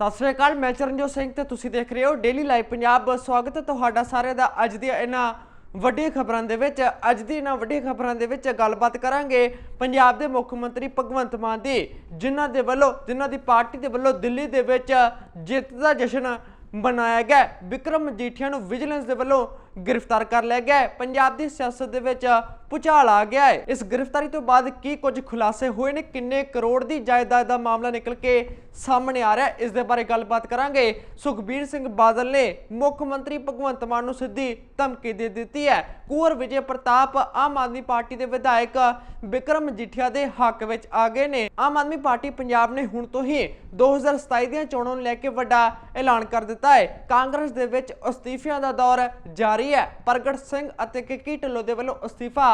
ਸਤਿ ਸ੍ਰੀ ਅਕਾਲ, ਮੈਂ ਚਰਨਜੋਤ ਸਿੰਘ ਤੇ ਤੁਸੀਂ ਦੇਖ ਰਹੇ ਹੋ ਡੇਲੀ ਲਾਈਵ ਪੰਜਾਬ ਸਵਾਗਤ ਹੈ ਤੁਹਾਡਾ ਸਾਰਿਆਂ ਦਾ ਅੱਜ ਦੀਆਂ ਇਹਨਾਂ ਵੱਡੀਆਂ ਖਬਰਾਂ ਦੇ ਵਿੱਚ ਅੱਜ ਦੀ ਇਹਨਾਂ ਵੱਡੀਆਂ ਖਬਰਾਂ ਦੇ ਵਿੱਚ ਗੱਲਬਾਤ ਕਰਾਂਗੇ ਪੰਜਾਬ ਦੇ ਮੁੱਖ ਮੰਤਰੀ ਭਗਵੰਤ ਮਾਨ ਦੀ, ਜਿਨ੍ਹਾਂ ਦੇ ਵੱਲੋਂ, ਜਿਨ੍ਹਾਂ ਦੀ ਪਾਰਟੀ ਦੇ ਵੱਲੋਂ ਦਿੱਲੀ ਦੇ ਵਿੱਚ ਜਿੱਤ ਦਾ ਜਸ਼ਨ ਮਨਾਇਆ ਗਿਆ ਹੈ। ਵਿਕਰਮ ਮਜੀਠੀਆ ਨੂੰ ਵਿਜੀਲੈਂਸ ਦੇ ਵੱਲੋਂ ਗ੍ਰਿਫਤਾਰ ਕਰ ਲਿਆ ਗਿਆ ਹੈ। ਪੰਜਾਬ ਦੀ ਸਿਆਸਤ ਦੇ ਵਿੱਚ ਪੁਚਾਲ ਆ ਗਿਆ ਹੈ। ਇਸ ਗ੍ਰਿਫਤਾਰੀ ਤੋਂ ਬਾਅਦ ਕੀ ਕੁਝ ਖੁਲਾਸੇ ਹੋਏ ਨੇ? ਕਿੰਨੇ ਕਰੋੜ ਦੀ ਜਾਇਦਾਦ ਦਾ ਮਾਮਲਾ ਨਿਕਲ ਕੇ ਸਾਹਮਣੇ ਆ ਰਿਹਾ ਇਸ ਦੇ ਬਾਰੇ ਗੱਲਬਾਤ ਕਰਾਂਗੇ। ਸੁਖਬੀਰ ਸਿੰਘ ਬਾਦਲ ਨੇ ਮੁੱਖ ਮੰਤਰੀ ਭਗਵੰਤ ਮਾਨ ਨੂੰ ਸਿੱਧੀ ਧਮਕੀ ਦੇ ਦਿੱਤੀ ਹੈ। ਕੁੰਵਰ ਵਿਜੇ ਪ੍ਰਤਾਪ ਆਮ ਆਦਮੀ ਪਾਰਟੀ ਦੇ ਵਿਧਾਇਕ ਵਿਕਰਮ ਮਜੀਠੀਆ ਦੇ ਹੱਕ ਵਿੱਚ ਆ ਗਏ ਨੇ। ਆਮ ਆਦਮੀ ਪਾਰਟੀ ਪੰਜਾਬ ਨੇ ਹੁਣ ਤੋਂ ਹੀ 2027 ਦੀਆਂ ਚੋਣਾਂ ਨੂੰ ਲੈ ਕੇ ਵੱਡਾ ਐਲਾਨ ਕਰ ਦਿੱਤਾ ਹੈ। ਕਾਂਗਰਸ ਦੇ ਵਿੱਚ ਅਸਤੀਫਿਆਂ ਦਾ ਦੌਰ ਜਾਰੀ ਹੈ। ਪ੍ਰਗਟ ਸਿੰਘ ਅਤੇ ਕਿੱਕੀ ਢਿੱਲੋਂ ਦੇ ਵੱਲੋਂ ਅਸਤੀਫਾ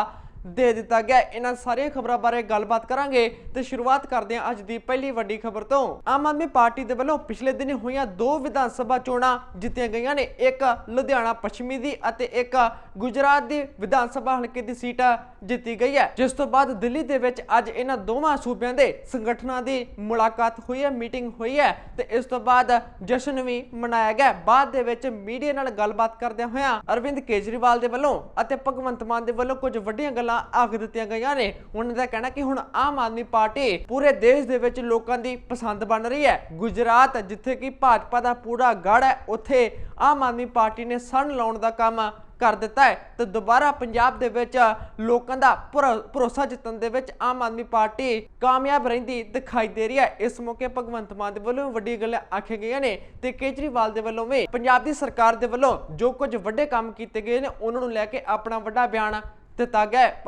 ਦੇ ਦਿੱਤਾ ਗਿਆ। ਇਹਨਾਂ ਸਾਰੀਆਂ ਖਬਰਾਂ ਬਾਰੇ ਗੱਲਬਾਤ ਕਰਾਂਗੇ ਤੇ ਸ਼ੁਰੂਆਤ ਕਰਦੇ ਹਾਂ ਅੱਜ ਦੀ ਪਹਿਲੀ ਵੱਡੀ ਖਬਰ ਤੋਂ। ਆਮ ਆਦਮੀ ਪਾਰਟੀ ਦੇ ਵੱਲੋਂ ਪਿਛਲੇ ਦਿਨ ਹੋਈਆਂ ਦੋ ਵਿਧਾਨ ਸਭਾ ਚੋਣਾਂ ਜਿੱਤੀਆਂ ਗਈਆਂ ਨੇ। ਇੱਕ ਲੁਧਿਆਣਾ ਪੱਛਮੀ ਦੀ ਅਤੇ ਇੱਕ ਗੁਜਰਾਤ ਦੀ ਵਿਧਾਨ ਸਭਾ ਹਲਕੇ ਦੀ ਸੀਟ ਜਿੱਤੀ ਗਈ ਹੈ। ਜਿਸ ਤੋਂ ਬਾਅਦ ਦਿੱਲੀ ਦੇ ਵਿੱਚ ਅੱਜ ਇਹਨਾਂ ਦੋਵਾਂ ਸੂਬਿਆਂ ਦੇ ਸੰਗਠਨਾਂ ਦੀ ਮੁਲਾਕਾਤ ਹੋਈ ਹੈ, ਮੀਟਿੰਗ ਹੋਈ ਹੈ ਤੇ ਇਸ ਤੋਂ ਬਾਅਦ ਜਸ਼ਨ ਵੀ ਮਨਾਇਆ ਗਿਆ। ਬਾਅਦ ਦੇ ਵਿੱਚ ਮੀਡੀਆ ਨਾਲ ਗੱਲਬਾਤ ਕਰਦਿਆਂ ਹੋਇਆ ਅਰਵਿੰਦ ਕੇਜਰੀਵਾਲ ਦੇ ਵੱਲੋਂ ਅਤੇ ਭਗਵੰਤ ਮਾਨ ਦੇ ਵੱਲੋਂ ਕੁਝ ਵੱਡੀਆਂ ਗੱਲਾਂ ਆਖ ਦਿੱਤੀਆਂ ਗਈਆਂ ਨੇ। ਉਹਨਾਂ ਦਾ ਕਹਿਣਾ ਕਿ ਹੁਣ ਆਮ ਆਦਮੀ ਪਾਰਟੀ ਪੂਰੇ ਦੇਸ਼ ਦੇ ਵਿੱਚ ਲੋਕਾਂ ਦੀ ਪਸੰਦ ਬਣ ਰਹੀ ਹੈ। ਗੁਜਰਾਤ, ਜਿੱਥੇ ਕਿ ਭਾਜਪਾ ਦਾ ਪੂਰਾ ਗੜ ਹੈ, ਉੱਥੇ ਆਮ ਆਦਮੀ ਪਾਰਟੀ ਨੇ ਸਣ ਲਾਉਣ ਦਾ ਕੰਮ ਕਰ ਦਿੱਤਾ ਹੈ ਤੇ ਦੁਬਾਰਾ ਪੰਜਾਬ ਦੇ ਵਿੱਚ ਲੋਕਾਂ ਦਾ ਭਰੋਸਾ ਜਿੱਤਣ ਦੇ ਵਿੱਚ ਆਮ ਆਦਮੀ ਪਾਰਟੀ ਕਾਮਯਾਬ ਰਹਿੰਦੀ ਦਿਖਾਈ ਦੇ ਰਹੀ ਹੈ। ਇਸ ਮੌਕੇ ਭਗਵੰਤ ਮਾਨ ਦੇ ਵੱਲੋਂ ਵੱਡੀ ਗੱਲਾਂ ਆਖੀਆਂ ਗਈਆਂ ਨੇ ਤੇ ਕੇਜਰੀਵਾਲ ਦੇ ਵੱਲੋਂ ਵੀ। ਪੰਜਾਬ ਦੀ ਸਰਕਾਰ ਦੇ ਵੱਲੋਂ ਜੋ ਕੁਝ ਵੱਡੇ ਕੰਮ ਕੀਤੇ ਗਏ ਨੇ, ਉਹਨਾਂ ਨੂੰ ਲੈ ਕੇ ਆਪਣਾ ਵੱਡਾ ਬਿਆਨ ਦਿੱਤਾ ਗਿਆ ਹੈ।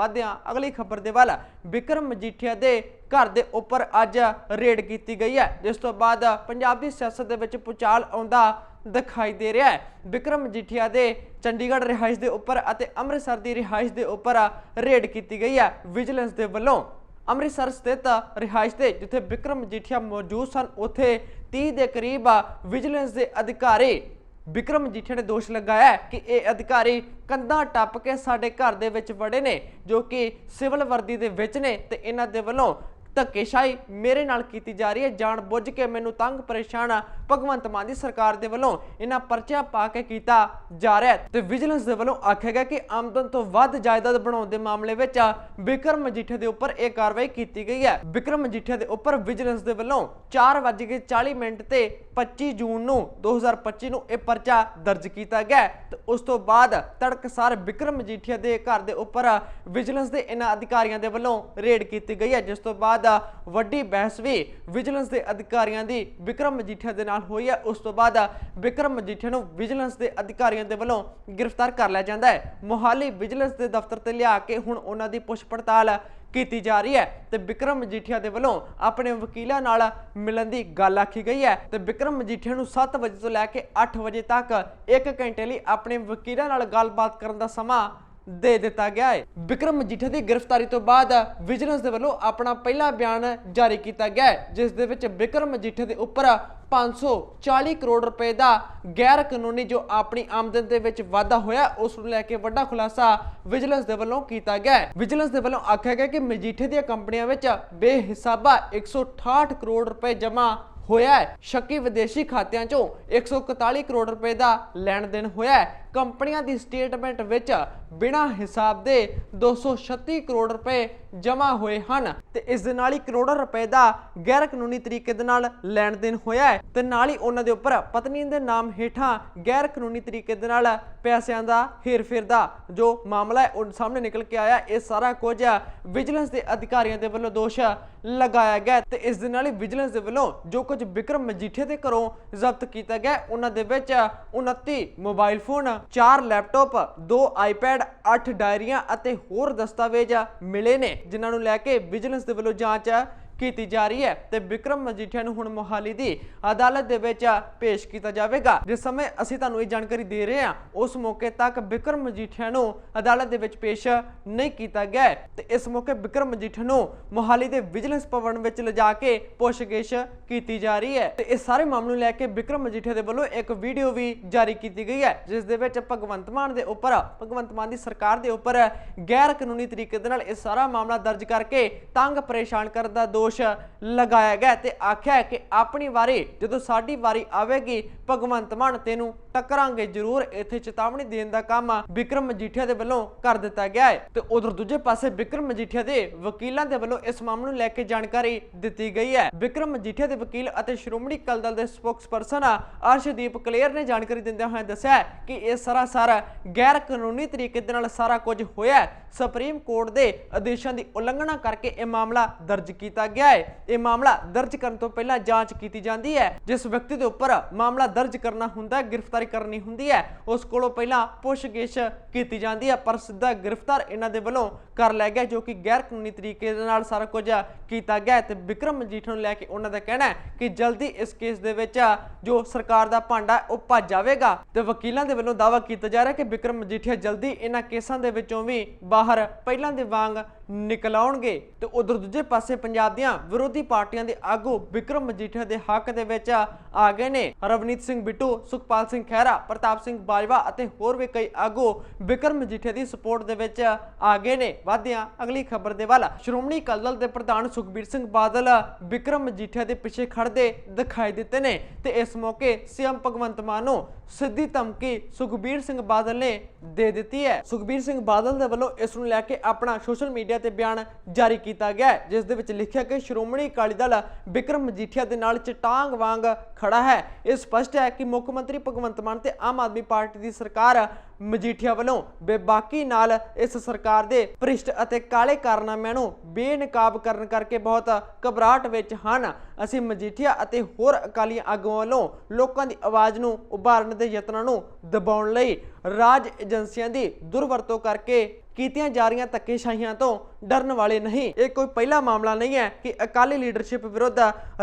ਅਗਲੀ ਖਬਰ ਦੇ ਵੱਲ ਵਿਕਰਮ ਮਜੀਠੀਆ ਦੇ ਘਰ ਦੇ ਉੱਪਰ ਅੱਜ ਰੇਡ ਕੀਤੀ ਗਈ ਹੈ। ਜਿਸ ਤੋਂ ਬਾਅਦ ਪੰਜਾਬ ਦੀ ਸਿਆਸਤ ਦੇ ਵਿੱਚ ਪੁਚਾਲ ਆਉਂਦਾ ਦਿਖਾਈ ਦੇ ਰਿਹਾ ਹੈ। ਵਿਕਰਮ ਮਜੀਠੀਆ ਦੇ ਚੰਡੀਗੜ੍ਹ ਰਿਹਾਇਸ਼ ਦੇ ਉੱਪਰ ਅਤੇ ਅੰਮ੍ਰਿਤਸਰ ਦੀ ਰਿਹਾਇਸ਼ ਦੇ ਉੱਪਰ ਰੇਡ ਕੀਤੀ ਗਈ ਹੈ। ਵਿਜੀਲੈਂਸ ਦੇ ਵੱਲੋਂ ਅੰਮ੍ਰਿਤਸਰ ਸਥਿਤ ਰਿਹਾਇਸ਼ ਤੇ ਜਿੱਥੇ ਵਿਕਰਮ ਮਜੀਠੀਆ ਮੌਜੂਦ ਸਨ, ਉੱਥੇ 30 ਦੇ ਕਰੀਬ ਵਿਜੀਲੈਂਸ ਦੇ ਅਧਿਕਾਰੀ ਵਿਕਰਮ ਮਜੀਠੀਆ ਨੇ ਦੋਸ਼ ਲਗਾਇਆ ਕਿ ਇਹ ਅਧਿਕਾਰੀ ਕੰਧਾਂ ਟੱਪ ਕੇ ਸਾਡੇ ਘਰ ਦੇ ਵਿੱਚ ਵੜੇ ਨੇ, ਜੋ ਕਿ ਸਿਵਲ ਵਰਦੀ ਦੇ ਵਿੱਚ ਨੇ ਤੇ ਇਹਨਾਂ ਦੇ ਵੱਲੋਂ ਧੱਕੇਸ਼ਾਹੀ ਮੇਰੇ ਨਾਲ ਕੀਤੀ ਜਾ ਰਹੀ ਹੈ। ਜਾਣ ਬੁੱਝ ਕੇ ਮੈਨੂੰ ਤੰਗ ਪਰੇਸ਼ਾਨ ਭਗਵੰਤ ਮਾਨ ਦੀ ਸਰਕਾਰ ਦੇ ਵੱਲੋਂ ਇਹਨਾਂ ਪਰਚਾ ਪਾ ਕੇ ਕੀਤਾ ਜਾ ਰਿਹਾ ਹੈ। ਤੇ ਵਿਜੀਲੈਂਸ ਦੇ ਵੱਲੋਂ ਆਖਿਆ ਗਿਆ ਕਿ ਆਮਦਨ ਤੋਂ ਵੱਧ ਜਾਇਦਾਦ ਬਣਾਉਣ ਦੇ ਮਾਮਲੇ ਵਿੱਚ ਬਿਕਰਮ ਮਜੀਠੀਆ ਦੇ ਉੱਪਰ ਇਹ ਕਾਰਵਾਈ ਕੀਤੀ ਗਈ ਹੈ। ਬਿਕਰਮ ਮਜੀਠੀਆ ਦੇ ਉੱਪਰ ਵਿਜੀਲੈਂਸ ਦੇ ਵੱਲੋਂ 4:40 ਮਿੰਟ ਤੇ 25 ਜੂਨ ਨੂੰ 2025 ਨੂੰ ਇਹ ਪਰਚਾ ਦਰਜ ਕੀਤਾ ਗਿਆ ਹੈ। ਤੇ ਉਸ ਤੋਂ ਬਾਅਦ ਤੜਕਸਾਰ ਬਿਕਰਮ ਮਜੀਠੀਆ ਦੇ ਘਰ ਦੇ ਉੱਪਰ ਵਿਜੀਲੈਂਸ ਦੇ ਇਹਨਾਂ ਅਧਿਕਾਰੀਆਂ ਦੇ ਵੱਲੋਂ ਰੇਡ ਕੀਤੀ ਗਈ ਹੈ। ਜਿਸ ਤੋਂ ਬਾਅਦ ਵੱਡੀ ਬਹਿਸ ਵੀ ਵਿਜੀਲੈਂਸ ਦੇ ਅਧਿਕਾਰੀਆਂ ਦੀ ਵਿਕਰਮ ਮਜੀਠੀਆ ਦੇ ਨਾਲ ਹੋਈ ਹੈ। ਉਸ ਤੋਂ ਬਾਅਦ ਵਿਕਰਮ ਮਜੀਠੀਆ ਨੂੰ ਵਿਜੀਲੈਂਸ ਦੇ ਅਧਿਕਾਰੀਆਂ ਦੇ ਵੱਲੋਂ ਗ੍ਰਿਫਤਾਰ ਕਰ ਲਿਆ ਜਾਂਦਾ ਹੈ। ਮੋਹਾਲੀ ਵਿਜੀਲੈਂਸ ਦੇ ਦਫ਼ਤਰ ਤੇ ਲਿਆ ਕੇ ਹੁਣ ਉਹਨਾਂ ਦੀ ਪੁੱਛ ਪੜਤਾਲ ਕੀਤੀ ਜਾ ਰਹੀ ਹੈ ਤੇ ਵਿਕਰਮ ਮਜੀਠੀਆ ਦੇ ਵੱਲੋਂ ਆਪਣੇ ਵਕੀਲਾਂ ਨਾਲ ਮਿਲਣ ਦੀ ਗੱਲ ਆਖੀ ਗਈ ਹੈ ਤੇ ਵਿਕਰਮ ਮਜੀਠੀਆ ਨੂੰ 7 ਵਜੇ ਤੋਂ ਲੈ ਕੇ 8 ਵਜੇ ਤੱਕ 1 ਘੰਟੇ ਲਈ ਆਪਣੇ ਵਕੀਲਾਂ ਨਾਲ ਗੱਲਬਾਤ ਕਰਨ ਦਾ ਸਮਾਂ ਦੇ ਦਿੱਤਾ ਗਿਆ ਹੈ। ਵਿਕਰਮ ਮਜੀਠੀਆ ਦੀ ਗ੍ਰਿਫਤਾਰੀ ਤੋਂ ਬਾਅਦ ਵਿਜੀਲੈਂਸ ਦੇ ਵੱਲੋਂ ਆਪਣਾ ਪਹਿਲਾ ਬਿਆਨ ਜਾਰੀ ਕੀਤਾ ਗਿਆ ਹੈ, ਜਿਸ ਦੇ ਵਿੱਚ ਵਿਕਰਮ ਮਜੀਠੀਆ ਦੇ ਉੱਪਰ 540 ਕਰੋੜ ਰੁਪਏ ਦਾ ਗੈਰ ਕਾਨੂੰਨੀ ਜੋ ਆਪਣੀ ਆਮਦਨ ਦੇ ਵਿੱਚ ਵਾਧਾ ਹੋਇਆ, ਉਸ ਨੂੰ ਲੈ ਕੇ ਵੱਡਾ ਖੁਲਾਸਾ ਵਿਜੀਲੈਂਸ ਦੇ ਵੱਲੋਂ ਕੀਤਾ ਗਿਆ ਹੈ। ਵਿਜੀਲੈਂਸ ਦੇ ਵੱਲੋਂ ਆਖਿਆ ਗਿਆ ਕਿ ਮਜੀਠੇ ਦੀਆਂ ਕੰਪਨੀਆਂ ਵਿੱਚ ਬੇਹਿਸਾਬਾ 168 ਕਰੋੜ ਰੁਪਏ ਜਮ੍ਹਾਂ ਹੋਇਆ ਹੈ। ਸ਼ੱਕੀ ਵਿਦੇਸ਼ੀ ਖਾਤਿਆਂ ਚੋਂ 141 ਕਰੋੜ ਰੁਪਏ ਦਾ ਲੈਣ ਦੇਣ ਹੋਇਆ ਹੈ। ਕੰਪਨੀਆਂ ਦੀ ਸਟੇਟਮੈਂਟ ਵਿੱਚ ਬਿਨਾਂ ਹਿਸਾਬ ਦੇ 236 ਕਰੋੜ ਰੁਪਏ ਜਮ੍ਹਾਂ ਹੋਏ ਹਨ ਤੇ ਇਸ ਦੇ ਨਾਲ ਹੀ ਕਰੋੜਾਂ ਰੁਪਏ ਦਾ ਗੈਰ ਕਾਨੂੰਨੀ ਤਰੀਕੇ ਦੇ ਨਾਲ ਲੈਣ ਦੇਣ ਹੋਇਆ ਹੈ ਤੇ ਨਾਲ ਹੀ ਉਹਨਾਂ ਦੇ ਉੱਪਰ ਪਤਨੀ ਦੇ ਨਾਮ ਹੇਠਾਂ ਗੈਰ ਕਾਨੂੰਨੀ ਤਰੀਕੇ ਦੇ ਨਾਲ ਪੈਸਿਆਂ ਦਾ ਹੇਰ-ਫੇਰ ਦਾ ਜੋ ਮਾਮਲਾ ਹੈ, ਉਹ ਸਾਹਮਣੇ ਨਿਕਲ ਕੇ ਆਇਆ। ਇਹ ਸਾਰਾ ਕੁਝ ਵਿਜੀਲੈਂਸ ਦੇ ਅਧਿਕਾਰੀਆਂ ਦੇ ਵੱਲੋਂ ਦੋਸ਼ ਲਗਾਇਆ ਗਿਆ ਤੇ ਇਸ ਦੇ ਨਾਲ ਹੀ ਵਿਜੀਲੈਂਸ ਦੇ ਵੱਲੋਂ ਜੋ ਕੁਝ ਵਿਕਰਮ ਮਜੀਠੇ ਦੇ ਘਰੋਂ ਜ਼ਬਤ ਕੀਤਾ ਗਿਆ ਉਹਨਾਂ ਦੇ ਵਿੱਚ 29 ਮੋਬਾਈਲ ਫੋਨ 4 ਲੈਪਟਾਪ 2 ਆਈਪੈਡ 8 ਡਾਇਰੀਆਂ ਅਤੇ ਹੋਰ ਦਸਤਾਵੇਜ਼ ਮਿਲੇ ਨੇ। ਜਿਨ੍ਹਾਂ ਨੂੰ ਲੈ ਕੇ ਵਿਜੀਲੈਂਸ ਦੇ ਵੱਲੋਂ ਜਾਂਚ ਹੈ। ਕੀਤੀ ਜਾ ਰਹੀ ਹੈ ਤੇ ਵਿਕਰਮ ਮਜੀਠੀਆ ਨੂੰ ਹੁਣ ਮੋਹਾਲੀ ਦੀ ਅਦਾਲਤ ਦੇ ਵਿੱਚ ਪੇਸ਼ ਕੀਤਾ ਜਾਵੇਗਾ। ਜਿਸ ਸਮੇਂ ਅਸੀਂ ਤੁਹਾਨੂੰ ਇਹ ਜਾਣਕਾਰੀ ਦੇ ਰਹੇ ਹਾਂ, ਉਸ ਮੌਕੇ ਤੱਕ ਵਿਕਰਮ ਮਜੀਠੀਆ ਨੂੰ ਅਦਾਲਤ ਦੇ ਵਿੱਚ ਪੇਸ਼ ਨਹੀਂ ਕੀਤਾ ਗਿਆ ਤੇ ਇਸ ਮੌਕੇ ਵਿਕਰਮ ਮਜੀਠੀਆ ਨੂੰ ਮੋਹਾਲੀ ਦੇ ਵਿਜੀਲੈਂਸ ਭਵਨ ਵਿੱਚ ਲਿਜਾ ਕੇ ਪੁੱਛਗਿੱਛ ਕੀਤੀ ਜਾ ਰਹੀ ਹੈ। ਤੇ ਇਸ ਸਾਰੇ ਮਾਮਲੇ ਨੂੰ ਲੈ ਕੇ ਵਿਕਰਮ ਮਜੀਠੀਆ ਦੇ ਵੱਲੋਂ ਇੱਕ ਵੀਡੀਓ ਵੀ ਜਾਰੀ ਕੀਤੀ ਗਈ ਹੈ, ਜਿਸ ਦੇ ਵਿੱਚ ਭਗਵੰਤ ਮਾਨ ਦੇ ਉੱਪਰ, ਭਗਵੰਤ ਮਾਨ ਦੀ ਸਰਕਾਰ ਦੇ ਉੱਪਰ ਗੈਰ ਕਾਨੂੰਨੀ ਤਰੀਕੇ ਦੇ ਨਾਲ ਇਹ ਸਾਰਾ ਮਾਮਲਾ ਦਰਜ ਕਰਕੇ ਤੰਗ ਪਰੇਸ਼ਾਨ ਕਰਨ ਦਾ ਦੋਸ਼ ਦੋਸ਼ ਲਗਾਇਆ ਗਿਆ ਤੇ ਆਖਿਆ ਕਿ ਆਪਣੀ ਵਾਰੀ ਜਦੋਂ ਸਾਡੀ ਵਾਰੀ ਆਵੇਗੀ, ਭਗਵੰਤ ਮਾਨ ਤੈਨੂੰ ਟੱਕਰਾਂਗੇ ਜ਼ਰੂਰ। ਇੱਥੇ ਚੇਤਾਵਨੀ ਦੇਣ ਦਾ ਕੰਮ ਵਿਕਰਮ ਮਜੀਠੀਆ ਦੇ ਵੱਲੋਂ ਕਰ ਦਿੱਤਾ ਗਿਆ ਹੈ। ਤੇ ਉਧਰ ਦੂਜੇ ਪਾਸੇ ਵਿਕਰਮ ਮਜੀਠੀਆ ਦੇ ਵਕੀਲਾਂ ਦੇ ਵੱਲੋਂ ਇਸ ਮਾਮਲੇ ਨੂੰ ਲੈ ਕੇ ਜਾਣਕਾਰੀ ਦਿੱਤੀ ਗਈ ਹੈ। ਵਿਕਰਮ ਮਜੀਠੀਆ ਦੇ ਵਕੀਲ ਅਤੇ ਸ਼੍ਰੋਮਣੀ ਅਕਾਲੀ ਦਲ ਦੇ ਸਪੋਕਸਪਰਸਨ ਅਰਸ਼ਦੀਪ ਕਲੇਰ ਨੇ ਜਾਣਕਾਰੀ ਦਿੰਦਿਆਂ ਹੋਇਆਂ ਦੱਸਿਆ ਕਿ ਇਹ ਸਰਾਸਰ ਗੈਰ ਕਾਨੂੰਨੀ ਤਰੀਕੇ ਦੇ ਨਾਲ ਸਾਰਾ ਕੁਝ ਹੋਇਆ ਸੁਪਰੀਮ ਕੋਰਟ ਦੇ ਆਦੇਸ਼ਾਂ ਦੀ ਉਲੰਘਣਾ ਕਰਕੇ ਇਹ ਮਾਮਲਾ ਦਰਜ ਕੀਤਾ ਗਿਆ ਹੈ। ਇਹ ਮਾਮਲਾ ਦਰਜ ਕਰਨ ਤੋਂ ਪਹਿਲਾਂ ਜਾਂਚ ਕੀਤੀ ਜਾਂਦੀ ਹੈ। ਜਿਸ ਵਿਅਕਤੀ ਦੇ ਉੱਪਰ ਮਾਮਲਾ ਦਰਜ ਕਰਨਾ ਹੁੰਦਾ ਹੈ, ਗ੍ਰਿਫਤਾਰੀ ਕਰਨੀ ਹੁੰਦੀ ਹੈ, ਉਸ ਕੋਲੋਂ ਪਹਿਲਾਂ ਪੁੱਛਗਿੱਛ ਕੀਤੀ ਜਾਂਦੀ ਹੈ, ਪਰ ਸਿੱਧਾ ਗ੍ਰਿਫਤਾਰ ਇਹਨਾਂ ਦੇ ਵੱਲੋਂ ਕਰ ਲਿਆ ਗਿਆ, ਜੋ ਕਿ ਗੈਰ ਕਾਨੂੰਨੀ ਤਰੀਕੇ ਦੇ ਨਾਲ ਸਾਰਾ ਕੁਝ ਕੀਤਾ ਗਿਆ ਤੇ ਵਿਕਰਮ ਮਜੀਠਾ ਨੂੰ ਲੈ ਕੇ ਉਹਨਾਂ ਦਾ ਕਹਿਣਾ ਹੈ ਕਿ ਜਲਦੀ ਇਸ ਕੇਸ ਦੇ ਵਿੱਚ ਜੋ ਸਰਕਾਰ ਦਾ ਭਾਂਡਾ ਉਹ ਭੱਜ ਜਾਵੇਗਾ ਤੇ ਵਕੀਲਾਂ ਦੇ ਵੱਲੋਂ ਦਾਅਵਾ ਕੀਤਾ ਜਾ ਰਿਹਾ ਕਿ ਵਿਕਰਮ ਮਜੀਠੀਆ ਜਲਦੀ ਇਹਨਾਂ ਕੇਸਾਂ ਦੇ ਵਿੱਚੋਂ ਵੀ ਬਾਹਰ, ਪਹਿਲਾਂ ਦੇ ਵਾਂਗ ਨਿਕਲ ਆਉਣਗੇ ਤੇ ਉਧਰ ਦੂਜੇ ਪਾਸੇ ਪੰਜਾਬ ਦੀਆਂ ਵਿਰੋਧੀ ਪਾਰਟੀਆਂ ਦੇ ਆਗੂ ਵਿਕਰਮ ਮਜੀਠੀਆ ਦੇ ਹੱਕ ਦੇ ਵਿੱਚ ਆ ਗਏ ਨੇ। ਰਵਨੀਤ ਸਿੰਘ ਬਿੱਟੂ, ਸੁਖਪਾਲ ਸਿੰਘ ਖਹਿਰਾ, ਪ੍ਰਤਾਪ ਸਿੰਘ ਬਾਜਵਾ ਅਤੇ ਹੋਰ ਵੀ ਕਈ ਆਗੂ ਵਿਕਰਮ ਮਜੀਠੀਆ ਦੀ ਸਪੋਰਟ ਦੇ ਵਿੱਚ ਆ ਗਏ ਨੇ। ਵਾਧਿਆਂ, ਅਗਲੀ ਖਬਰ ਦੇ ਵੱਲ ਸ਼੍ਰੋਮਣੀ ਅਕਾਲੀ ਦਲ ਦੇ ਪ੍ਰਧਾਨ ਸੁਖਬੀਰ ਸਿੰਘ ਬਾਦਲ ਵਿਕਰਮ ਮਜੀਠੀਆ ਦੇ ਪਿੱਛੇ ਖੜਦੇ ਦਿਖਾਈ ਦਿੱਤੇ ਨੇ ਤੇ ਇਸ ਮੌਕੇ ਸੀਐਮ ਭਗਵੰਤ ਮਾਨ ਨੂੰ ਸਿੱਧੀ ਧਮਕੀ ਸੁਖਬੀਰ ਸਿੰਘ ਬਾਦਲ ਨੇ ਦੇ ਦਿੱਤੀ ਹੈ। ਸੁਖਬੀਰ ਸਿੰਘ ਬਾਦਲ ਦੇ ਵੱਲੋਂ ਇਸ ਨੂੰ ਲੈ ਕੇ ਆਪਣਾ ਸੋਸ਼ਲ ਮੀਡੀਆ ਤੇ ਬਿਆਨ ਜਾਰੀ ਕੀਤਾ ਗਿਆ ਜਿਸ ਦੇ ਵਿੱਚ ਲਿਖਿਆ ਕਿ ਸ਼੍ਰੋਮਣੀ ਅਕਾਲੀ ਦਲ ਵਿਕਰਮ ਮਜੀਠੀਆ ਦੇ ਨਾਲ ਚਟਾਂਗ ਵਾਂਗ ਖੜਾ ਹੈ। ਇਹ ਸਪਸ਼ਟ ਹੈ ਕਿ ਮੁੱਖ ਮੰਤਰੀ ਭਗਵੰਤ ਮਾਨ ਤੇ ਆਮ ਆਦਮੀ ਪਾਰਟੀ ਦੀ ਸਰਕਾਰ ਮਜੀਠੀਆ ਵੱਲੋਂ ਬੇਬਾਕੀ ਨਾਲ ਇਸ ਸਰਕਾਰ ਦੇ ਭ੍ਰਿਸ਼ਟ ਅਤੇ ਕਾਲੇ ਕਾਰਨਾਮਿਆਂ ਨੂੰ ਬੇਨਕਾਬ ਕਰਨ ਕਰਕੇ ਬਹੁਤ ਘਬਰਾਹਟ ਵਿੱਚ ਹਨ। ਅਸੀਂ ਮਜੀਠੀਆ ਅਤੇ ਹੋਰ ਅਕਾਲੀ ਆਗੂਆਂ ਵੱਲੋਂ ਲੋਕਾਂ ਦੀ ਆਵਾਜ਼ ਨੂੰ ਉਭਾਰਨ ਦੇ ਯਤਨਾਂ ਨੂੰ ਦਬਾਉਣ ਲਈ ਰਾਜ ਏਜੰਸੀਆਂ ਦੀ ਦੁਰਵਰਤੋਂ ਕਰਕੇ ਕੀਤੀਆਂ ਜਾ ਰਹੀਆਂ ਧੱਕੇਸ਼ਾਹੀਆਂ ਤੋਂ ਡਰਨ ਵਾਲੇ ਨਹੀਂ। ਇਹ ਕੋਈ ਪਹਿਲਾ ਮਾਮਲਾ ਨਹੀਂ ਹੈ ਕਿ ਅਕਾਲੀ ਲੀਡਰਸ਼ਿਪ ਵਿਰੁੱਧ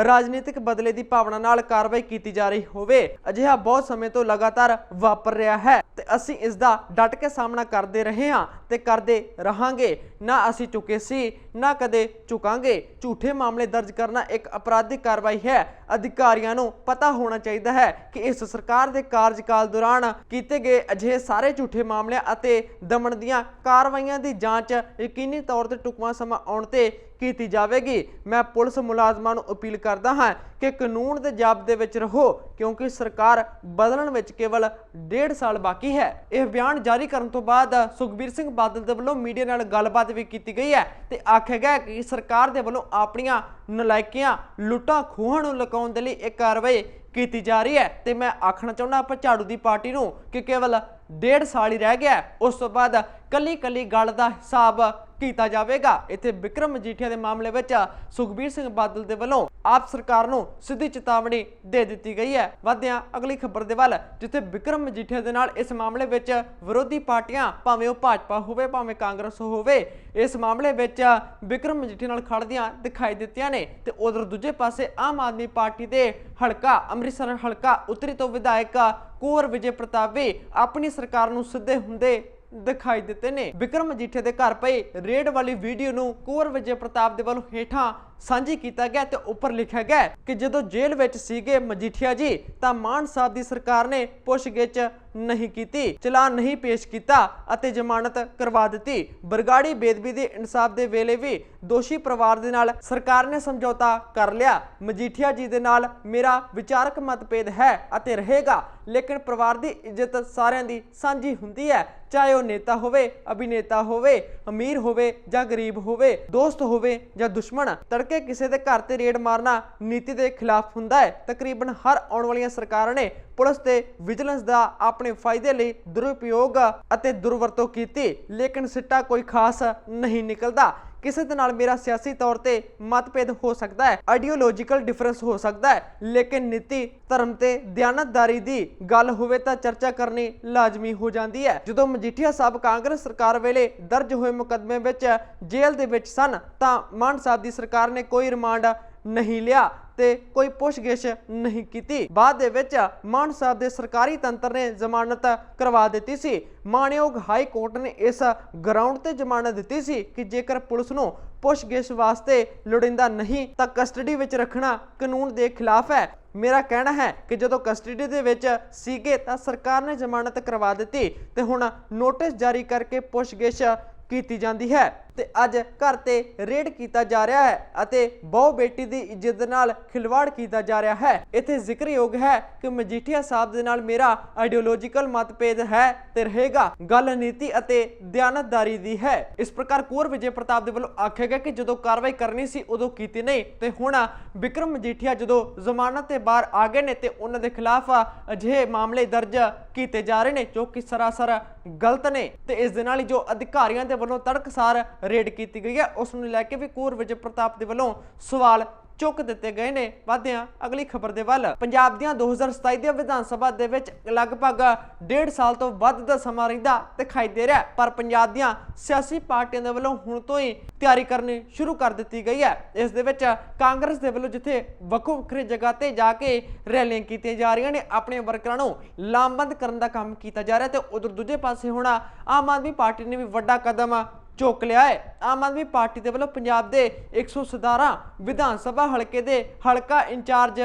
ਰਾਜਨੀਤਿਕ ਬਦਲੇ ਦੀ ਭਾਵਨਾ ਨਾਲ ਕਾਰਵਾਈ ਕੀਤੀ ਜਾ ਰਹੀ ਹੋਵੇ। ਅਜਿਹਾ ਬਹੁਤ ਸਮੇਂ ਤੋਂ ਲਗਾਤਾਰ ਵਾਪਰ ਰਿਹਾ ਹੈ ਤੇ ਅਸੀਂ ਇਸ ਦਾ ਡਟ ਕੇ ਸਾਹਮਣਾ ਕਰਦੇ ਰਹੇ ਹਾਂ ਤੇ ਕਰਦੇ ਰਹਾਂਗੇ। ਨਾ ਅਸੀਂ ਚੁੱਕੇ ਸੀ, ਨਾ ਕਦੇ ਚੁਕਾਂਗੇ। ਝੂਠੇ ਮਾਮਲੇ ਦਰਜ ਕਰਨਾ ਇੱਕ ਅਪਰਾਧਿਕ ਕਾਰਵਾਈ ਹੈ। ਅਧਿਕਾਰੀਆਂ ਨੂੰ ਪਤਾ ਹੋਣਾ ਚਾਹੀਦਾ ਹੈ ਕਿ ਇਸ ਸਰਕਾਰ ਦੇ ਕਾਰਜਕਾਲ ਦੌਰਾਨ ਕੀਤੇ ਗਏ ਅਜਿਹੇ ਸਾਰੇ ਝੂਠੇ ਮਾਮਲਿਆਂ ਅਤੇ ਦਮਨ ਦੀਆਂ ਕਾਰਵਾਈਆਂ ਦੀ ਜਾਂਚ ਯਕੀਨੀ ਤੌਰ ਤੇ ਟੁਕਵਾ ਸਮਾਂ ਆਉਣ ਤੇ ਕੀਤੀ ਜਾਵੇਗੀ। ਮੈਂ ਪੁਲਿਸ ਮੁਲਾਜ਼ਮਾਂ ਨੂੰ ਅਪੀਲ ਕਰਦਾ ਹਾਂ ਕਿ ਕਾਨੂੰਨ ਦੇ ਜਾਬਤੇ ਵਿੱਚ ਰਹੋ, ਕਿਉਂਕਿ ਸਰਕਾਰ ਬਦਲਣ ਵਿੱਚ ਕੇਵਲ ਡੇਢ ਸਾਲ ਬਾਕੀ ਹੈ। ਇਹ ਬਿਆਨ ਜਾਰੀ ਕਰਨ ਤੋਂ ਬਾਅਦ ਸੁਖਬੀਰ ਸਿੰਘ ਬਾਦਲ ਦੇ ਵੱਲੋਂ ਮੀਡੀਆ ਨਾਲ ਗੱਲਬਾਤ ਵੀ ਕੀਤੀ ਗਈ ਹੈ ਤੇ ਆਖਿਆ ਗਿਆ ਕਿ ਸਰਕਾਰ ਦੇ ਵੱਲੋਂ ਆਪਣੀਆਂ ਨਲਾਇਕੀਆਂ ਲੁੱਟਾਂ ਖੋਹਾਂ ਨੂੰ ਲੁਕਾਉਣ ਦੇ ਲਈ ਇਹ ਕਾਰਵਾਈ ਕੀਤੀ ਜਾ ਰਹੀ ਹੈ ਤੇ ਮੈਂ ਆਖਣਾ ਚਾਹੁੰਦਾ ਆਪਾਂ ਝਾੜੂ ਦੀ ਪਾਰਟੀ ਨੂੰ ਕਿ ਕੇਵਲ ਡੇਢ ਸਾਲ ਹੀ ਰਹਿ ਗਿਆ ਉਸ ਤੋਂ ਬਾਅਦ ਕੱਲੀ ਕੱਲੀ ਗੱਲ ਦਾ ਹਿਸਾਬ ਕੀਤਾ ਜਾਵੇਗਾ। ਇੱਥੇ ਵਿਕਰਮ ਮਜੀਠੀਆ ਦੇ ਮਾਮਲੇ ਵਿੱਚ ਸੁਖਬੀਰ ਸਿੰਘ ਬਾਦਲ ਦੇ ਵੱਲੋਂ ਆਪ ਸਰਕਾਰ ਨੂੰ ਸਿੱਧੀ ਚੇਤਾਵਨੀ ਦੇ ਦਿੱਤੀ ਗਈ ਹੈ। ਵਧਿਆਂ ਅਗਲੀ ਖਬਰ ਦੇ ਵੱਲ, ਜਿੱਥੇ ਵਿਕਰਮ ਮਜੀਠੀਆ ਦੇ ਨਾਲ ਇਸ ਮਾਮਲੇ ਵਿੱਚ ਵਿਰੋਧੀ ਪਾਰਟੀਆਂ ਭਾਵੇਂ ਉਹ ਭਾਜਪਾ ਹੋਵੇ, ਭਾਵੇਂ ਕਾਂਗਰਸ ਹੋਵੇ, ਇਸ ਮਾਮਲੇ ਵਿੱਚ ਵਿਕਰਮ ਮਜੀਠੀਆ ਨਾਲ ਖੜਦੀਆਂ ਦਿਖਾਈ ਦਿੱਤੀਆਂ ਨੇ ਤੇ ਉਧਰ ਦੂਜੇ ਪਾਸੇ ਆਮ ਆਦਮੀ ਪਾਰਟੀ ਦੇ ਹਲਕਾ, ਅੰਮ੍ਰਿਤਸਰ ਹਲਕਾ, ਉੱਤਰੀ ਤੋਂ ਵਿਧਾਇਕ ਕੁੰਵਰ ਵਿਜੇ ਪ੍ਰਤਾਪ ਵੀ ਆਪਣੀ ਸਰਕਾਰ ਨੂੰ ਸਿੱਧੇ ਹੁੰਦੇ ਦਿਖਾਈ ਦਿੱਤੇ ਨੇ। ਵਿਕਰਮ ਮਜੀਠੇ ਦੇ ਘਰ ਪਈ ਰੇਡ ਵਾਲੀ ਵੀਡੀਓ ਨੂੰ ਕੁੰਵਰ ਵਿਜੇ ਪ੍ਰਤਾਪ ਦੇ ਵੱਲੋਂ ਹੇਠਾਂ ਸਾਂਝੀ ਕੀਤਾ ਗਿਆ ਤੇ ਉੱਪਰ ਲਿਖਿਆ ਗਿਆ ਕਿ ਜਦੋਂ ਜੇਲ੍ਹ ਵਿੱਚ ਸੀਗੇ ਮਜੀਠੀਆ ਜੀ, ਤਾਂ ਮਾਨ ਸਾਹਿਬ ਦੀ ਸਰਕਾਰ ਨੇ ਪੁੱਛਗਿੱਛ ਨਹੀਂ ਕੀਤੀ, ਚਲਾਨ ਨਹੀਂ ਪੇਸ਼ ਕੀਤਾ ਅਤੇ ਜ਼ਮਾਨਤ ਕਰਵਾ ਦਿੱਤੀ। ਬਰਗਾੜੀ ਬੇਦਬੀ ਦੇ ਇਨਸਾਫ ਦੇ ਵੇਲੇ ਵੀ ਦੋਸ਼ੀ ਪਰਿਵਾਰ ਦੇ ਨਾਲ ਸਰਕਾਰ ਨੇ ਸਮਝੌਤਾ ਕਰ ਲਿਆ। ਮਜੀਠੀਆ ਜੀ ਦੇ ਨਾਲ ਮੇਰਾ ਵਿਚਾਰਕ ਮਤਭੇਦ ਹੈ ਅਤੇ ਰਹੇਗਾ, ਲੇਕਿਨ ਪਰਿਵਾਰ ਦੀ ਇੱਜ਼ਤ ਸਾਰਿਆਂ ਦੀ ਸਾਂਝੀ ਹੁੰਦੀ ਹੈ। ਚਾਹੇ ਉਹ ਨੇਤਾ ਹੋਵੇ, ਅਭਿਨੇਤਾ ਹੋਵੇ, ਅਮੀਰ ਹੋਵੇ ਜਾਂ ਗਰੀਬ ਹੋਵੇ, ਦੋਸਤ ਹੋਵੇ ਜਾਂ ਦੁਸ਼ਮਣ, ਤੜਕੇ ਕਿਸੇ ਦੇ ਘਰ ਤੇ ਰੇਡ ਮਾਰਨਾ ਨੀਤੀ ਦੇ ਖਿਲਾਫ ਹੁੰਦਾ ਹੈ। ਤਕਰੀਬਨ ਹਰ ਆਉਣ ਵਾਲੀਆਂ ਸਰਕਾਰਾਂ ਨੇ ਪੁਲਿਸ ਤੇ ਵਿਜੀਲੈਂਸ ਦਾ ਆਪਣੇ ਫਾਇਦੇ ਲਈ ਦੁਰਉਪਯੋਗ ਅਤੇ ਦੁਰਵਰਤੋਂ ਕੀਤੀ, ਲੇਕਿਨ ਸਿੱਟਾ ਕੋਈ ਖਾਸ ਨਹੀਂ ਨਿਕਲਦਾ। ਕਿਸੇ ਦੇ ਨਾਲ ਮੇਰਾ ਸਿਆਸੀ ਤੌਰ ਤੇ ਮਤਭੇਦ ਹੋ ਸਕਦਾ ਹੈ ਆਈਡੀਓਲੋਜੀਕਲ ਡਿਫਰੈਂਸ ਹੋ ਸਕਦਾ ਹੈ, ਲੇਕਿਨ ਨੀਤੀ, ਧਰਮ ਤੇ ਦਿਆਨਤਦਾਰੀ ਦੀ ਗੱਲ ਹੋਵੇ ਤਾਂ ਚਰਚਾ ਕਰਨੀ ਲਾਜ਼ਮੀ ਹੋ ਜਾਂਦੀ ਹੈ। ਜਦੋਂ ਮਜੀਠੀਆ ਸਾਹਿਬ ਕਾਂਗਰਸ ਸਰਕਾਰ ਵੇਲੇ ਦਰਜ ਹੋਏ ਮੁਕੱਦਮੇ ਵਿੱਚ ਜੇਲ੍ਹ ਦੇ ਵਿੱਚ ਸਨ, ਤਾਂ ਮਾਨ ਸਾਹਿਬ ਦੀ ਸਰਕਾਰ ਨੇ ਕੋਈ ਰਿਮਾਂਡ ਨਹੀਂ ਲਿਆ। ਤੇ ਕੋਈ ਪੁੱਛਗਿੱਛ ਨਹੀਂ ਕੀਤੀ। ਬਾਅਦ ਦੇ ਵਿੱਚ ਮਾਨ ਸਾਹਿਬ ਦੇ ਸਰਕਾਰੀ ਤੰਤਰ ਨੇ ਜ਼ਮਾਨਤ ਕਰਵਾ ਦਿੱਤੀ ਸੀ। ਮਾਨਯੋਗ ਹਾਈ ਕੋਰਟ ਨੇ ਇਸ ਗਰਾਊਂਡ ਤੇ ਜ਼ਮਾਨਤ ਦਿੱਤੀ ਸੀ ਕਿ ਜੇਕਰ ਪੁਲਿਸ ਨੂੰ ਪੁੱਛਗਿੱਛ ਵਾਸਤੇ ਲੋੜਿੰਦਾ ਨਹੀਂ, ਤਾਂ ਕਸਟਡੀ ਵਿੱਚ ਰੱਖਣਾ ਕਾਨੂੰਨ ਦੇ ਖਿਲਾਫ ਹੈ। ਮੇਰਾ ਕਹਿਣਾ ਹੈ ਕਿ ਜਦੋਂ ਕਸਟਡੀ ਦੇ ਵਿੱਚ ਸੀਗੇ, ਤਾਂ ਸਰਕਾਰ ਨੇ ਜ਼ਮਾਨਤ ਕਰਵਾ ਦਿੱਤੀ ਤੇ ਹੁਣ ਨੋਟਿਸ ਜਾਰੀ ਕਰਕੇ ਪੁੱਛਗਿੱਛ ਕੀਤੀ ਜਾਂਦੀ ਹੈ। ਤੇ ਅੱਜ ਘਰ ਤੇ ਰੇਡ ਕੀਤਾ ਜਾ ਰਿਹਾ ਹੈ ਅਤੇ ਬਹੁ ਬੇਟੀ ਦੀ ਇੱਜ਼ਤ ਨਾਲ ਖਿਲਵਾੜ ਕੀਤਾ ਜਾ ਰਿਹਾ ਹੈ। ਇੱਥੇ ਜ਼ਿਕਰਯੋਗ ਹੈ ਕਿ ਮਜੀਠੀਆ ਸਾਹਿਬ ਦੇ ਨਾਲ ਮੇਰਾ ਆਈਡੀਓਲੋਜੀਕਲ ਮਤਭੇਦ ਹੈ ਤੇ ਰਹੇਗਾ। ਗੱਲ ਨੀਤੀ ਅਤੇ ਦਿਆਨਤਦਾਰੀ ਦੀ ਹੈ। ਇਸ ਪ੍ਰਕਾਰ ਕੁੰਵਰ ਵਿਜੇ ਪ੍ਰਤਾਪ ਦੇ ਵੱਲੋਂ ਆਖਿਆ ਗਿਆ ਕਿ ਜਦੋਂ ਕਾਰਵਾਈ ਕਰਨੀ ਸੀ, ਉਦੋਂ ਕੀਤੀ ਨਹੀਂ। ਤੇ ਹੁਣ ਵਿਕਰਮ ਮਜੀਠੀਆ ਜਦੋਂ ਜ਼ਮਾਨਤ ਤੇ ਬਾਹਰ ਆ ਗਏ ਨੇ ਤੇ ਉਹਨਾਂ ਦੇ ਖਿਲਾਫ ਅਜਿਹੇ ਮਾਮਲੇ ਦਰਜ ਕੀਤੇ ਜਾ ਰਹੇ ਨੇ, ਜੋ ਕਿ ਸਰਾਸਰ ਗਲਤ ਨੇ। ਤੇ ਇਸ ਦੇ ਨਾਲ ਹੀ ਜੋ ਅਧਿਕਾਰੀਆਂ ਦੇ ਵੱਲੋਂ ਤੜਕਸਾਰ ਰੇਡ ਕੀਤੀ ਗਈ ਹੈ। ਉਸ ਨੂੰ ਲੈ ਕੇ ਵੀ ਕੁੰਵਰ ਵਿਜੇ ਪ੍ਰਤਾਪ ਦੇ ਵੱਲੋਂ ਸਵਾਲ ਚੁੱਕ ਦਿੱਤੇ ਗਏ ਨੇ। ਵਾਧਿਆਂ ਅਗਲੀ ਖਬਰ ਦੇ ਵੱਲ। ਪੰਜਾਬ ਦੀਆਂ 2027 ਦੀਆਂ ਵਿਧਾਨ ਸਭਾ ਦੇ ਵਿੱਚ ਲਗਭਗ ਡੇਢ ਸਾਲ ਤੋਂ ਵੱਧ ਦਾ ਸਮਾਂ ਰਹਿੰਦਾ ਦਿਖਾਈ ਦੇ ਰਿਹਾ ਪਰ ਪੰਜਾਬ ਦੀਆਂ ਸਿਆਸੀ ਪਾਰਟੀਆਂ ਦੇ ਵੱਲੋਂ ਹੁਣ ਤੋਂ ਹੀ ਤਿਆਰੀ ਕਰਨੀ ਸ਼ੁਰੂ ਕਰ ਦਿੱਤੀ ਗਈ ਹੈ। ਇਸ ਦੇ ਵਿੱਚ ਕਾਂਗਰਸ ਦੇ ਵੱਲੋਂ ਜਿੱਥੇ ਵੱਖੋ ਵੱਖਰੀ ਜਗ੍ਹਾ ਤੇ ਜਾ ਕੇ ਰੈਲੀਆਂ ਕੀਤੀਆਂ ਜਾ ਰਹੀਆਂ ਨੇ, ਆਪਣੇ ਵਰਕਰਾਂ ਨੂੰ ਲਾਮਬੰਦ ਕਰਨ ਦਾ ਕੰਮ ਕੀਤਾ ਜਾ ਰਿਹਾ ਤੇ ਉਧਰ ਦੂਜੇ ਪਾਸੇ ਹੁਣ ਆਮ ਆਦਮੀ ਪਾਰਟੀ ਨੇ ਵੀ ਵੱਡਾ ਕਦਮ ਚੁੱਕ ਲਿਆ ਹੈ। ਆਮ ਆਦਮੀ ਪਾਰਟੀ ਦੇ ਵੱਲੋਂ ਪੰਜਾਬ ਦੇ 117 ਵਿਧਾਨ ਸਭਾ ਹਲਕੇ ਦੇ ਹਲਕਾ ਇੰਚਾਰਜ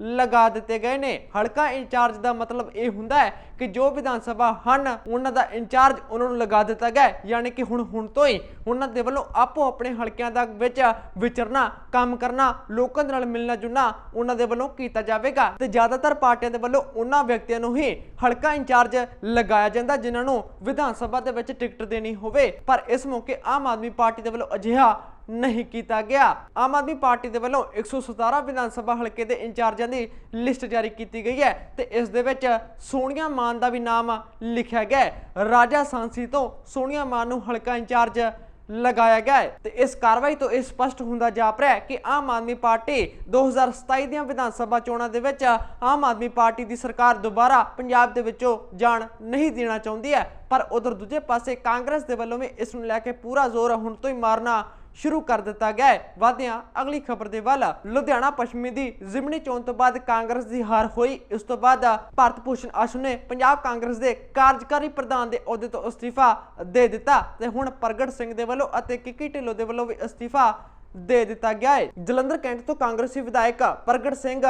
ਲਗਾ ਦਿੱਤੇ ਗਏ ਨੇ। ਹਲਕਾ ਇੰਚਾਰਜ ਦਾ ਮਤਲਬ ਇਹ ਹੁੰਦਾ ਹੈ ਕਿ ਜੋ ਵਿਧਾਨ ਸਭਾ ਹਨ, ਉਹਨਾਂ ਦਾ ਇੰਚਾਰਜ ਉਹਨਾਂ ਨੂੰ ਲਗਾ ਦਿੱਤਾ ਗਿਆ ਯਾਨੀ ਕਿ ਹੁਣ ਹੁਣ ਤੋਂ ਹੀ ਉਹਨਾਂ ਦੇ ਵੱਲੋਂ ਆਪੋ ਆਪਣੇ ਹਲਕਿਆਂ ਦਾ ਵਿੱਚ ਵਿਚਰਨਾ, ਕੰਮ ਕਰਨਾ, ਲੋਕਾਂ ਦੇ ਨਾਲ ਮਿਲਣਾ ਜੁਲਣਾ ਉਹਨਾਂ ਦੇ ਵੱਲੋਂ ਕੀਤਾ ਜਾਵੇਗਾ। ਤੇ ਜ਼ਿਆਦਾਤਰ ਪਾਰਟੀਆਂ ਦੇ ਵੱਲੋਂ ਉਹਨਾਂ ਵਿਅਕਤੀਆਂ ਨੂੰ ਹੀ ਹਲਕਾ ਇੰਚਾਰਜ ਲਗਾਇਆ ਜਾਂਦਾ, ਜਿਨ੍ਹਾਂ ਨੂੰ ਵਿਧਾਨ ਸਭਾ ਦੇ ਵਿੱਚ ਟਿਕਟ ਦੇਣੀ ਹੋਵੇ। ਪਰ ਇਸ ਮੌਕੇ ਆਮ ਆਦਮੀ ਪਾਰਟੀ ਦੇ ਵੱਲੋਂ ਅਜਿਹਾ ਨਹੀਂ ਕੀਤਾ ਗਿਆ। ਆਮ ਆਦਮੀ ਪਾਰਟੀ ਦੇ ਵੱਲੋਂ 117 ਵਿਧਾਨ ਸਭਾ ਹਲਕੇ ਦੇ ਇੰਚਾਰਜਾਂ ਦੀ ਲਿਸਟ ਜਾਰੀ ਕੀਤੀ ਗਈ ਹੈ ਤੇ ਇਸ ਦੇ ਵਿੱਚ ਸੋਨੀਆ ਮਾਨ ਦਾ ਵੀ ਨਾਮ ਲਿਖਿਆ ਗਿਆ ਰਾਜਾ ਸਾਂਸੀ ਤੋਂ ਸੋਨੀਆ ਮਾਨ ਨੂੰ ਹਲਕਾ ਇੰਚਾਰਜ ਲਗਾਇਆ ਗਿਆ ਹੈ ਤੇ ਇਸ ਕਾਰਵਾਈ ਤੋਂ ਇਹ ਸਪਸ਼ਟ ਹੁੰਦਾ ਜਾਪ ਰਿਹਾ ਹੈ ਕਿ ਆਮ ਆਦਮੀ ਪਾਰਟੀ 2027 ਦੀਆਂ ਵਿਧਾਨ ਸਭਾ ਚੋਣਾਂ ਦੇ ਵਿੱਚ ਆਮ ਆਦਮੀ ਪਾਰਟੀ ਦੀ ਸਰਕਾਰ ਦੁਬਾਰਾ ਪੰਜਾਬ ਦੇ ਵਿੱਚੋਂ ਜਾਣ ਨਹੀਂ ਦੇਣਾ ਚਾਹੁੰਦੀ ਹੈ। ਪਰ ਉਧਰ ਦੂਜੇ ਪਾਸੇ ਕਾਂਗਰਸ ਦੇ ਵੱਲੋਂ ਵੀ ਇਸ ਨੂੰ ਲੈ ਕੇ ਪੂਰਾ ਜ਼ੋਰ ਹੁਣ ਤੋਂ ਹੀ ਮਾਰਨਾ ਸ਼ੁਰੂ ਕਰ ਦਿੱਤਾ ਗਿਆ ਹੈ। ਵਾਧਿਆਂ, ਅਗਲੀ ਖਬਰ ਦੇ ਵੱਲ, ਲੁਧਿਆਣਾ ਪੱਛਮੀ ਦੀ ਜ਼ਿਮਨੀ ਚੋਣ ਤੋਂ ਬਾਅਦ ਕਾਂਗਰਸ ਦੀ ਹਾਰ ਹੋਈ। ਇਸ ਤੋਂ ਬਾਅਦ ਭਾਰਤ ਭੂਸ਼ਣ ਆਸ਼ੂ ਨੇ ਪੰਜਾਬ ਕਾਂਗਰਸ ਦੇ ਕਾਰਜਕਾਰੀ ਪ੍ਰਧਾਨ ਦੇ ਅਹੁਦੇ ਤੋਂ ਅਸਤੀਫਾ ਦੇ ਦਿੱਤਾ ਤੇ ਹੁਣ ਪ੍ਰਗਟ ਸਿੰਘ ਦੇ ਵੱਲੋਂ ਅਤੇ ਕਿੱਕੀ ਢਿੱਲੋਂ ਦੇ ਵੱਲੋਂ ਵੀ ਅਸਤੀਫਾ ਦੇ ਦਿੱਤਾ ਗਿਆ ਹੈ। ਜਲੰਧਰ ਕੈਂਟ ਤੋਂ ਕਾਂਗਰਸੀ ਵਿਧਾਇਕ ਪ੍ਰਗਟ ਸਿੰਘ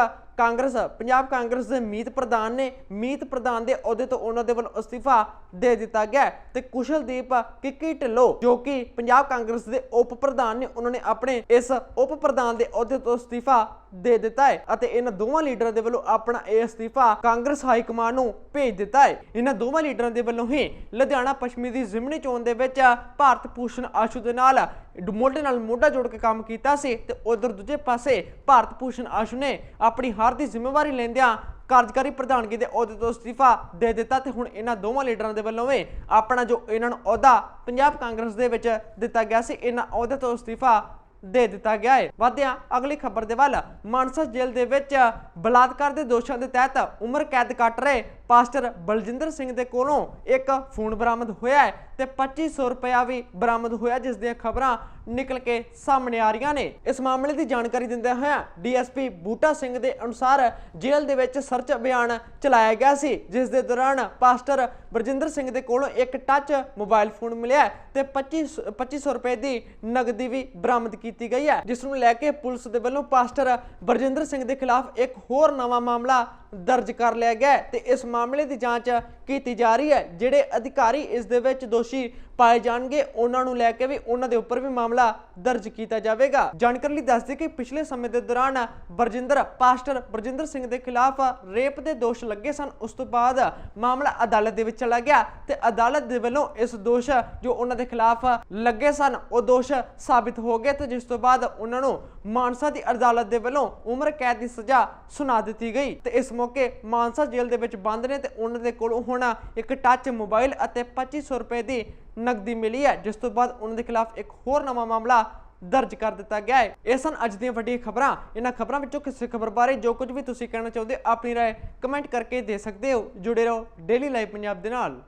ਕਾਂਗਰਸ, ਪੰਜਾਬ ਕਾਂਗਰਸ ਦੇ ਮੀਤ ਪ੍ਰਧਾਨ ਨੇ, ਮੀਤ ਪ੍ਰਧਾਨ ਦੇ ਅਹੁਦੇ ਤੋਂ ਉਹਨਾਂ ਦੇ ਵੱਲੋਂ ਅਸਤੀਫਾ ਦੇ ਦਿੱਤਾ ਗਿਆ ਹੈ ਤੇ ਕੁਸ਼ਲਦੀਪ ਕਿੱਕੀ ਢਿੱਲੋਂ, ਜੋ ਕਿ ਪੰਜਾਬ ਕਾਂਗਰਸ ਦੇ ਉਪ ਪ੍ਰਧਾਨ ਨੇ, ਉਹਨਾਂ ਨੇ ਆਪਣੇ ਇਸ ਉਪ ਪ੍ਰਧਾਨ ਦੇ ਅਹੁਦੇ ਤੋਂ ਅਸਤੀਫਾ ਦੇ ਦਿੱਤਾ ਹੈ ਅਤੇ ਇਹਨਾਂ ਦੋਵਾਂ ਲੀਡਰਾਂ ਦੇ ਵੱਲੋਂ ਆਪਣਾ ਇਹ ਅਸਤੀਫਾ ਕਾਂਗਰਸ ਹਾਈ ਕਮਾਂਡ ਨੂੰ ਭੇਜ ਦਿੱਤਾ ਹੈ। ਇਹਨਾਂ ਦੋਵਾਂ ਲੀਡਰਾਂ ਦੇ ਵੱਲੋਂ ਹੀ ਲੁਧਿਆਣਾ ਪੱਛਮੀ ਦੀ ਜ਼ਿਮਨੀ ਚੋਣ ਦੇ ਵਿੱਚ ਭਾਰਤ ਭੂਸ਼ਣ ਆਸ਼ੂ ਦੇ ਨਾਲ ਮੋਢੇ ਨਾਲ ਮੋਢਾ ਜੋੜ ਕੇ ਕੰਮ ਕੀਤਾ ਸੀ ਤੇ ਉਧਰ ਦੂਜੇ ਪਾਸੇ ਭਾਰਤ ਭੂਸ਼ਣ ਆਸ਼ੂ ਨੇ ਆਪਣੀ ਹਾਰ ਦੀ ਜ਼ਿੰਮੇਵਾਰੀ ਲੈਂਦਿਆਂ ਕਾਰਜਕਾਰੀ ਪ੍ਰਧਾਨਗੀ ਦੇ ਅਹੁਦੇ ਤੋਂ ਅਸਤੀਫਾ ਦੇ ਦਿੱਤਾ ਤੇ ਹੁਣ ਇਹਨਾਂ ਦੋਵਾਂ ਲੀਡਰਾਂ ਦੇ ਵੱਲੋਂ ਵੀ ਆਪਣਾ ਜੋ ਇਹਨਾਂ ਨੂੰ ਅਹੁਦਾ ਪੰਜਾਬ ਕਾਂਗਰਸ ਦੇ ਵਿੱਚ ਦਿੱਤਾ ਗਿਆ ਸੀ, ਇਹਨਾਂ ਅਹੁਦੇ ਤੋਂ ਅਸਤੀਫਾ ਦੇ ਦਿੱਤਾ ਗਿਆ ਹੈ। ਵਾਧਿਆਂ, ਅਗਲੀ ਖਬਰ ਦੇ ਵੱਲ ਮਾਨਸਾ ਜੇਲ੍ਹ ਦੇ ਵਿੱਚ ਬਲਾਤਕਾਰ ਦੇ ਦੋਸ਼ਾਂ ਦੇ ਤਹਿਤ ਉਮਰ ਕੈਦ ਕੱਟ ਰਹੇ ਪਾਸਟਰ ਬਲਜਿੰਦਰ ਸਿੰਘ ਦੇ ਕੋਲੋਂ ਇੱਕ ਫੋਨ ਬਰਾਮਦ ਹੋਇਆ ਹੈ ਤੇ 2500 ਰੁਪਇਆ ਵੀ ਬਰਾਮਦ ਹੋਇਆ, ਜਿਸ ਦੀਆਂ ਖਬਰਾਂ ਨਿਕਲ ਕੇ ਸਾਹਮਣੇ ਆ ਰਹੀਆਂ ਨੇ। ਇਸ ਮਾਮਲੇ ਦੀ ਜਾਣਕਾਰੀ ਦਿੰਦਿਆਂ ਹੋਇਆਂ ਡੀਐਸਪੀ ਬੂਟਾ ਸਿੰਘ ਦੇ ਅਨੁਸਾਰ ਜੇਲ੍ਹ ਦੇ ਵਿੱਚ ਸਰਚ ਅਭਿਆਨ ਚਲਾਇਆ ਗਿਆ ਸੀ, ਜਿਸ ਦੇ ਦੌਰਾਨ ਪਾਸਟਰ ਬਰਜਿੰਦਰ ਸਿੰਘ ਦੇ ਕੋਲੋਂ ਇੱਕ ਟੱਚ ਮੋਬਾਈਲ ਫੋਨ ਮਿਲਿਆ ਹੈ ਤੇ 25 2500 ਰੁਪਏ ਦੀ ਨਗਦੀ ਵੀ ਬਰਾਮਦ ਕੀਤੀ ਗਈ ਹੈ, ਜਿਸ ਨੂੰ ਲੈ ਕੇ ਪੁਲਿਸ ਦੇ ਵੱਲੋਂ ਪਾਸਟਰ ਬਰਜਿੰਦਰ ਸਿੰਘ ਦੇ ਖਿਲਾਫ ਇੱਕ ਹੋਰ ਨਵਾਂ ਮਾਮਲਾ ਦਰਜ ਕਰ ਲਿਆ ਗਿਆ ਹੈ ਤੇ ਇਸ ਮਾਮਲੇ ਦੀ ਜਾਂਚ ਕੀਤੀ ਜਾ ਰਹੀ ਹੈ। ਜਿਹੜੇ ਅਧਿਕਾਰੀ ਇਸ ਦੇ ਵਿੱਚ ਦੋਸ਼ੀ ਪਾਏ ਜਾਣਗੇ, ਉਹਨਾਂ ਨੂੰ ਲੈ ਕੇ ਵੀ ਉਹਨਾਂ ਦੇ ਉੱਪਰ ਵੀ ਮਾਮਲਾ ਦਰਜ ਕੀਤਾ ਜਾਵੇਗਾ। ਜਾਣਕਾਰੀ ਲਈ ਦੱਸਦੇ ਕਿ ਪਿਛਲੇ ਸਮੇਂ ਦੇ ਦੌਰਾਨ ਬਰਜਿੰਦਰ ਪਾਸਟਰ ਬਰਜਿੰਦਰ ਸਿੰਘ ਦੇ ਖਿਲਾਫ ਰੇਪ ਦੇ ਦੋਸ਼ ਲੱਗੇ ਸਨ। ਉਸ ਤੋਂ ਬਾਅਦ ਮਾਮਲਾ ਅਦਾਲਤ ਦੇ ਵਿੱਚ ਚਲਾ ਗਿਆ ਤੇ ਅਦਾਲਤ ਦੇ ਵੱਲੋਂ ਇਸ ਦੋਸ਼ ਜੋ ਉਹਨਾਂ ਦੇ ਖਿਲਾਫ ਲੱਗੇ ਸਨ, ਉਹ ਦੋਸ਼ ਸਾਬਿਤ ਹੋ ਗਏ ਤੇ ਜਿਸ ਤੋਂ ਬਾਅਦ ਉਹਨਾਂ ਨੂੰ ਮਾਨਸਾ ਦੀ ਅਦਾਲਤ ਦੇ ਵੱਲੋਂ ਉਮਰ ਕੈਦ ਦੀ ਸਜ਼ਾ ਸੁਣਾ ਦਿੱਤੀ ਗਈ। ਤੇ ਇਸ ਮੌਕੇ ਮਾਨਸਾ ਜੇਲ੍ਹ ਦੇ ਵਿੱਚ ਬੰਦ ਨੇ ਤੇ ਉਹਨਾਂ ਦੇ ਕੋਲੋਂ ਹੁਣ ਇੱਕ ਟੱਚ ਮੋਬਾਈਲ ਅਤੇ 2500 ਰੁਪਏ ਦੀ ਨਕਦੀ ਮਿਲੀ ਹੈ ਜਿਸ ਤੋਂ ਬਾਅਦ ਉਹਨਾਂ ਦੇ ਖਿਲਾਫ ਇੱਕ ਹੋਰ ਨਵਾਂ ਮਾਮਲਾ ਦਰਜ ਕਰ ਦਿੱਤਾ ਗਿਆ ਹੈ ਇਹ ਸਨ ਅੱਜ ਦੀਆਂ ਵੱਡੀਆਂ ਖਬਰਾਂ ਇਹਨਾਂ ਖਬਰਾਂ ਵਿੱਚੋਂ ਕਿਸੇ ਖਬਰ ਬਾਰੇ ਜੋ ਕੁਝ ਵੀ ਤੁਸੀਂ ਕਹਿਣਾ ਚਾਹੁੰਦੇ ਹੋ, ਆਪਣੀ رائے ਕਮੈਂਟ ਕਰਕੇ ਦੇ ਸਕਦੇ ਹੋ ਜੁੜੇ ਰਹੋ ਡੇਲੀ ਲਾਈਵ ਪੰਜਾਬ ਦੇ ਨਾਲ